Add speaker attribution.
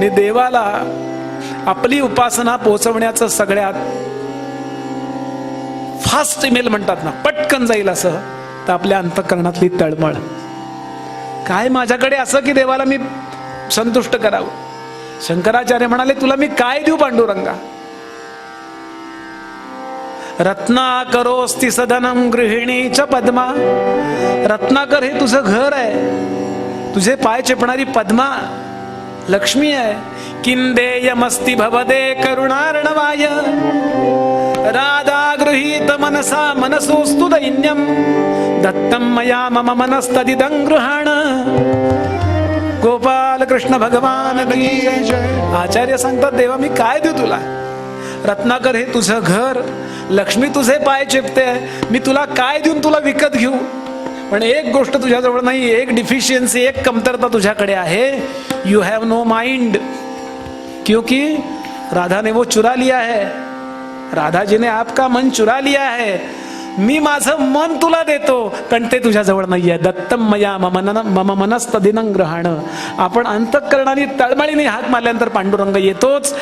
Speaker 1: आणि देवाला आपली उपासना पोहोचवण्याचं सगळ्यात फास्ट इमेल म्हणतात ना पटकन जाईल असं तर आपल्या अंतकरणातली तळमळ. काय माझ्याकडे असं की देवाला मी संतुष्ट करावं? शंकराचार्य म्हणाले तुला मी काय देऊ पांडुरंगा? रत्नाकरोस्ति सदनम गृहिणीच पद्मा. रत्नाकर हे तुझं घर आहे. तुझे पाय चेपणारी पद्मा. लक्ष्मी आहे किंदेयमस्ति भवदे करुणार्णवाय। राधा गृहीत मनसा मनसोस्तु दैन्यम। दत्तम मया मम मनस्तदिदं गृहाण। गोपाल कृष्ण भगवान जय. आचार्य सांगतात देवा मी काय देऊ तुला? रत्नाकर हे तुझं घर. लक्ष्मी तुझे पाय चिपते. मी तुला काय देऊन तुला विकत घेऊ? पण एक गोष्ट तुझ्याजवळ नाही एक डिफिशियन्सी एक कमतरता तुझ्याकडे आहे. यू हॅव नो माइंड क्योंकि राधा ने वो चुरा लिया है. राधा जी ने आपका मन चुरा लिया है. मी माझं मन तुला देतो पण ते तुझ्याजवळ नाही आहे दत्तम मया मम मम मनस्तदिनं ग्रहण. आपण अंतकरणाने तळमळीने हात मारल्यानंतर पांडुरंग येतोच.